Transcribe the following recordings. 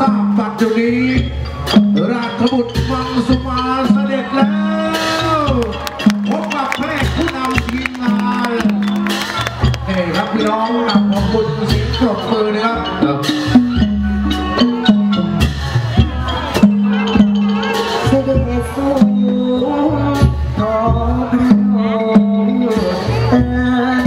ทราบบัดเดี๋ยวนี้ราชบุตรมังสุมาเสด็จแล้วพบกับพระเอกผู้นำทีมงานเอ้ครับพี่น้องนำของคุณเสียงปรบมือนะครับเสด็จสู่ขอพระองค์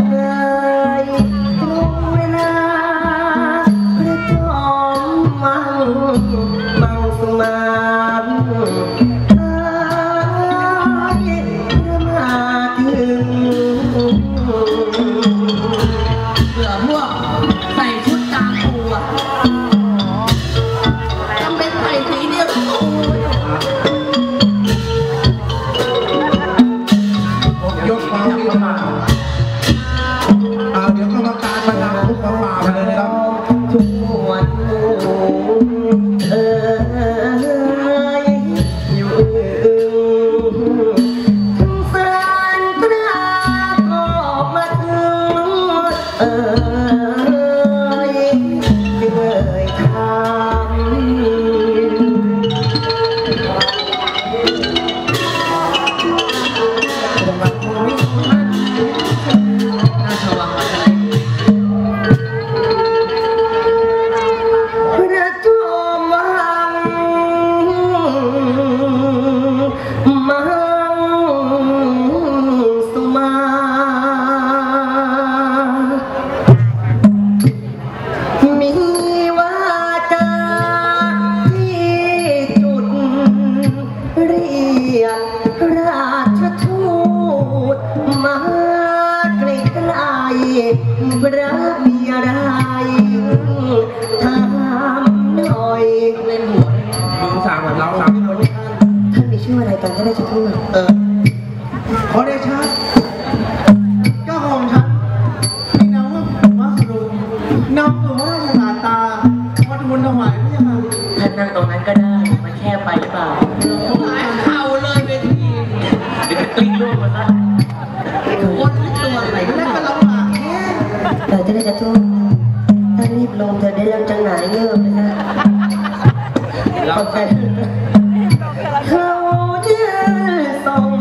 ถามหน่อยเล่นหัวเลยดูสามกับเราสามคนนี้ท่านมีชื่ออะไรกันท่านราชทูตเออขอเดชะเจ้าของฉันมีนามว่าวัสดุนำสู่พระราชสารตาวัดบุญถวายพระยาค่ะท่านนั่งตรงนั้นก็ได้มันแคบไปหรือเปล่าหายเข่าเลยเวทีเดี๋ยวจะกลิ้งล่วงมาซะคนตัวอะไรแล้นั่วนก็ก็ลำบากแค่แต่ท่านราชทูต เราเขาจะส่ง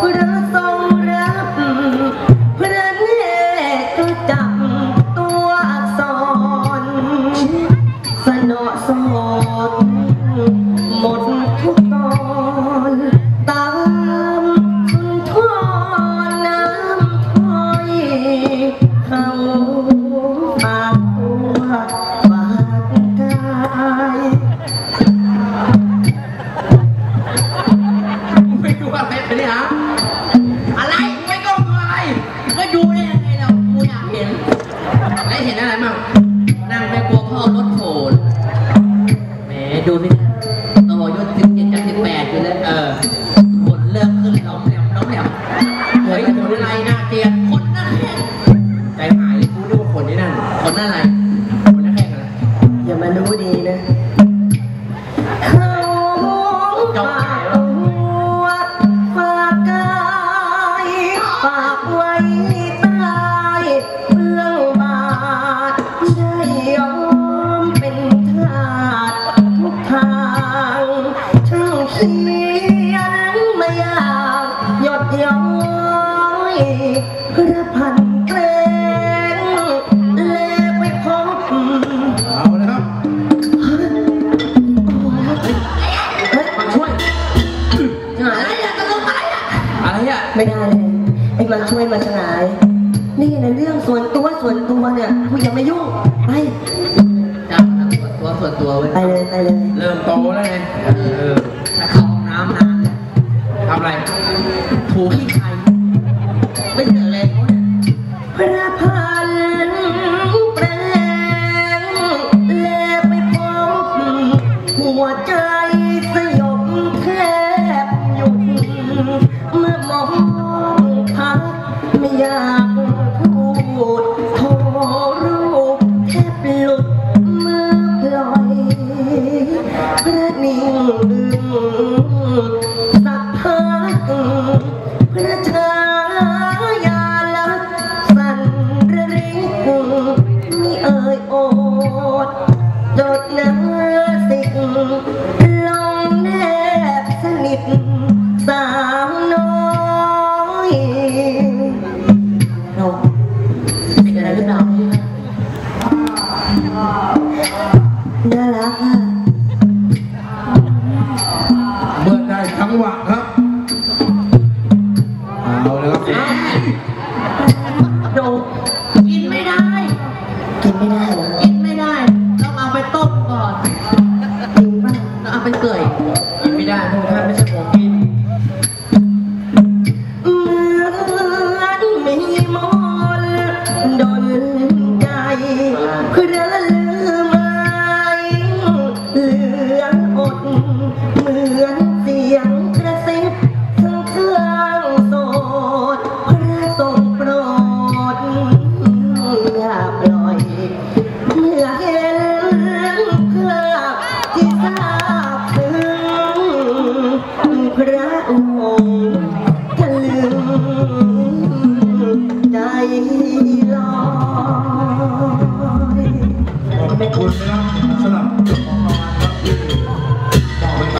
พระทรงรับพระเนตรจับตัวอักษร สนอสดหมดทุกตอนตามสุนทรน้ำถอยเขาฝากตัวฝากกาย อยพระพันเกรงเลไปพบเอาเลยครับมาช่วยอะไรอะตลกอะไรอะอะไรอะไม่ได้เลยไอ้มันช่วยมาฉลาย นี่นะเรื่องส่วนตัวส่วนตัวเนี่ยกูอย่ามายุ่งไปจับส่วนตัวส่วนตัวเว้ยไปเลยไปเลย เริ่มโตแล้วไงเออถ้าเข้าห้องน้ำนานเนี่ยทำอะไรถูขี้ใคร ไม่เจอเลยพระพันแปลงแลไปพบหัวใจสยบแทบหยุดเมื่อมองพักไม่อยาก โนเป็ไรหรือเปล่าน่ารัค่ะเมื่อได้จังหวะครับ เอาเลยครับโนกินไม่ได้ กินไม่ได้กินไม่ได้ ต้องเอาไปต้มก่อนเอาไปเกย